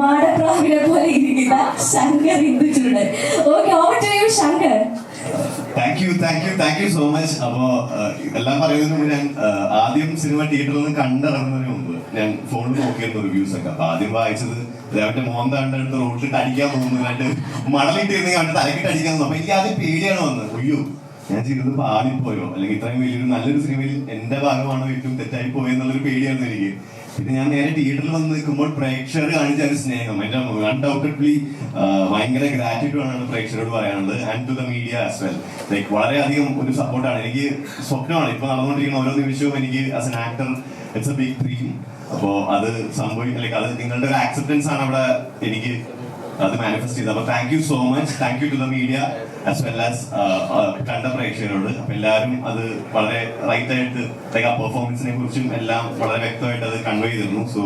മാടപ്രാവിനെ പോലെ ഇരിക്കുന്ന Shankar Indhuchoodan okay over to you Shankar. Thank you thank you thank you so much അപ്പോ എല്ലാം പറയുന്നതിന് മുമ്പ് ഞാൻ ആദ്യം സിനിമ തിയേറ്ററിൽ നിന്ന് കണ്ടിറങ്ങുന്നതിന് മുമ്പ് ഞാൻ ഫോണിൽ നോക്കിയിരുന്നു റിവ്യൂസ് ഒക്കെ. അപ്പൊ ആദ്യം വായിച്ചത് അവന്റെ മോൻ കണ്ടെടുത്ത് റോട്ടിലിട്ട് അടിക്കാൻ പോകുന്നതിനായിട്ട് മടലിട്ടിരുന്ന കണ്ടിട്ട് അരക്കിട്ട് അടിക്കാൻ അപ്പൊ എനിക്ക് ആദ്യം പേടിയാണ് വന്നത്. അയ്യോ ഞാൻ ചെയ്തത് പാളിപ്പോയോ അല്ലെങ്കിൽ ഇത്രയും വലിയൊരു നല്ലൊരു സിനിമയിൽ എന്റെ ഭാഗമാണോ ഏറ്റവും തെറ്റായി പോയെന്നുള്ളൊരു പേടിയായിരുന്നു എനിക്ക്. പിന്നെ ഞാൻ നേരെ തിയേറ്ററിൽ വന്ന് നിൽക്കുമ്പോൾ പ്രേക്ഷകർ കാണിച്ച ഒരു സ്നേഹം. എന്റെ അൺഡൗട്ടഡ്ലി ഭയങ്കര ഗ്രാറ്റിറ്റ്യൂഡ് ആണ് പ്രേക്ഷകരോട് പറയാനുള്ളത് and to the media as well like വളരെയധികം ഒരു സപ്പോർട്ടാണ് എനിക്ക് സ്വപ്നമാണ്. ഇപ്പൊ നടന്നുകൊണ്ടിരിക്കുന്ന ഓരോ നിമിഷവും എനിക്ക് as an actor it's a big dream അപ്പോ അത് സംഭവിക്കും ലൈക്ക് അത് നിങ്ങളുടെ ഒരു ആക്സെപ്റ്റൻസ് ആണ് അവിടെ എനിക്ക് അത് മാനിഫെസ്റ്റ് ചെയ്തത് അപ്പൊ thank you so much thank you to the media as well as കണ്ട പ്രേക്ഷകരോട്. അപ്പൊ എല്ലാവരും അത് വളരെ റൈറ്റ് ആയിട്ട് ആ പെർഫോമൻസിനെ കുറിച്ചും എല്ലാം വളരെ വ്യക്തമായിട്ട് അത് കൺവേ ചെയ്തിരുന്നു. സോ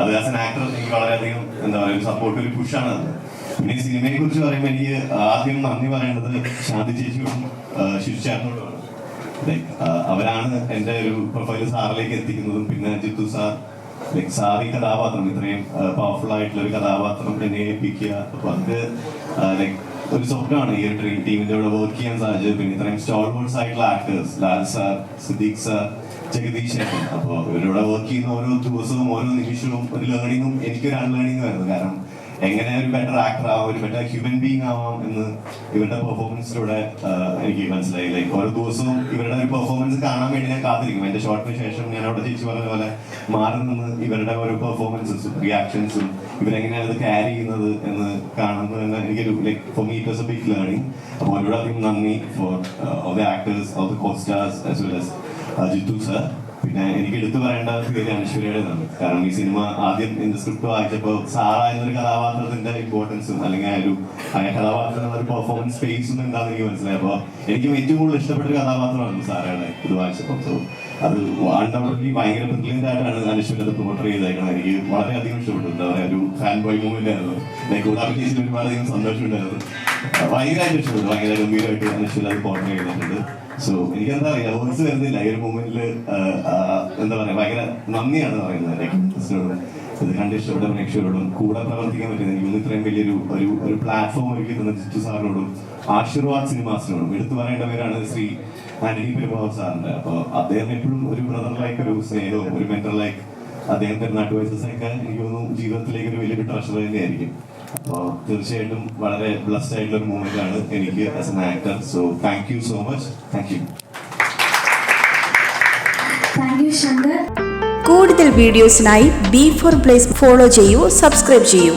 അത് ആസ് എൻ ആക്ടർ എനിക്ക് വളരെയധികം എന്താ പറയുക സപ്പോർട്ട് ഒരു പുഷാണ് അത്. പിന്നെ ഈ സിനിമയെ കുറിച്ച് പറയുമ്പോൾ എനിക്ക് ആദ്യം നന്ദി പറയേണ്ടത് ശാന്തി ചേച്ചിയോടും ശിശുചാരനോടുമാണ് ലൈക്ക് അവരാണ് എന്റെ ഒരു പ്രൊഫൈൽ സാറിലേക്ക് എത്തിക്കുന്നതും പിന്നെ ജിത്തു സാർ സാർ കഥാപാത്രം ഇത്രയും പവർഫുൾ ആയിട്ടുള്ള ഒരു കഥാപാത്രം എന്നെ ഏൽപ്പിക്കുക. അപ്പൊ അത് ലൈക് ഒരു സ്വപ്നമാണ് ഈ ഒരു ഡ്രീം ടീമിന്റെ കൂടെ വർക്ക് ചെയ്യാൻ സാധിച്ചത്. പിന്നെ ഇത്രയും സ്റ്റോൾവേഴ്സ് ആയിട്ടുള്ള actors Lal sir Siddique sir Jagadish ചേട്ടൻ അപ്പോൾ ഇവരുടെ വർക്ക് ചെയ്യുന്ന ഓരോ ദിവസവും ഓരോ നിമിഷവും ഒരു ലേണിങ്ങും എനിക്കൊരു അൺലേണിങ്ങും ആയിരുന്നു. കാരണം എങ്ങനെ ഒരു ബെറ്റർ ആക്ടർ ആവാം ഒരു ബെറ്റർ ഹ്യൂമൻ ബീങ് ആവാം എന്ന് ഇവരുടെ പെർഫോമൻസിലൂടെ എനിക്ക് മനസ്സിലായി ലൈക്ക് ഓരോ ദിവസവും ഇവരുടെ ഒരു പെർഫോമൻസ് കാണാൻ വേണ്ടി ഞാൻ കാത്തിരിക്കും. എന്റെ ഷോർട്ടിന് ശേഷം ഞാൻ അവിടെ ചേച്ചി പറഞ്ഞ പോലെ മാറി നിന്ന് ഇവരുടെ ഓരോ പെർഫോമൻസും റിയാക്ഷൻസും ഇവരെങ്ങനെയാണ് ഇത് ക്യാരി ചെയ്യുന്നത് എന്ന് കാണുന്നത് എനിക്കൊരു like for me it was a big learning അപ്പോൾ അധികം നന്ദി for of the actors of the costars as well as Jeethu sir. പിന്നെ എനിക്ക് എടുത്തു പറയേണ്ട പേര് അനശ്വരയുടേതാണ് കാരണം ഈ സിനിമ ആദ്യം എന്റെ സ്ക്രിപ്റ്റ് വായിച്ചപ്പോൾ സാറ എന്നൊരു കഥാപാത്രത്തിന്റെ ഇമ്പോർട്ടൻസും അല്ലെങ്കിൽ ആ ഒരു കഥാപാത്രം ഒരു പെർഫോമൻസ് സ്പേസും എന്താണെന്ന് എനിക്ക് മനസ്സിലായി. അപ്പോൾ എനിക്കും ഏറ്റവും കൂടുതൽ ഇഷ്ടപ്പെട്ട കഥാപാത്രമാണ് സാറയുടെ ഇത് വായിച്ചപ്പോൾ സോ അത് വാണ്ടവർക്ക് ഭയങ്കര ബ്രില്യന്റ് ആയിട്ടാണ് അനശ്വര അത് പോർട്ടർ ചെയ്തേക്കുന്നത്. എനിക്ക് വളരെയധികം ഇഷ്ടപ്പെട്ടു. എന്താ പറയുക ഒരു ഫാൻ ബോയ് മൂവ്മെന്റ് ആയിരുന്നു ലൈക്ക് ഒരുപാടധികം സന്തോഷമുണ്ടായിരുന്നു. ഭയങ്കരമായിട്ട് ഇഷ്ടപ്പെട്ടു. ഭയങ്കര ഗംഭീരമായിട്ട് അനശ്വര അത് പോർട്ടർ ചെയ്തിട്ടുണ്ട്. സോ എനിക്കെന്താ എന്താ അറിയില്ല വേർഡ്സ് വരുന്നില്ല. ഈ ഒരു മൂമെന്റിൽ എന്താ പറയാ ഭയങ്കര നന്ദിയാണ് പറയുന്നത് ഇത് കണ്ട് ഇഷ്ടപ്പെട്ട പ്രേക്ഷകരോടും കൂടെ പ്രവർത്തിക്കാൻ പറ്റുന്നത് എനിക്ക് ഇത്രയും വലിയൊരു ഒരു ഒരു പ്ലാറ്റ്ഫോം ഒരുക്കി തന്ന ജിത്തു സാറിനോടും ആശീർവാദ് സിനിമാസിനോടും. എടുത്തു പറയേണ്ട പേരാണ് ശ്രീ ആന്റണി പെരുമാവ് സാറിന്റെ അപ്പൊ അദ്ദേഹം എപ്പോഴും ഒരു ബ്രദർ ലൈക്ക് ഒരു സ്നേഹവും ഒരു മെന്റർ ലൈക്ക് അദ്ദേഹം തരുന്ന അഡ്വൈസസ് ഒക്കെ എനിക്ക് തോന്നുന്നു ജീവിതത്തിലേക്ക് ഒരു വലിയൊരു ട്രഷർ തന്നെയായിരിക്കും അപ്പോൾ തീർച്ചയായിട്ടും വളരെ ബ്ലസ്ഡ് ആയിട്ടുള്ള ഒരു മൂമെന്റ് ആണ് എനിക്ക് as an actor so thank you so much thank you thank you Shankar കൂടുതൽ വീഡിയോസിനായി ബി ഫോർ പ്ലേസ് ഫോളോ ചെയ്യൂ സബ്സ്ക്രൈബ് ചെയ്യൂ.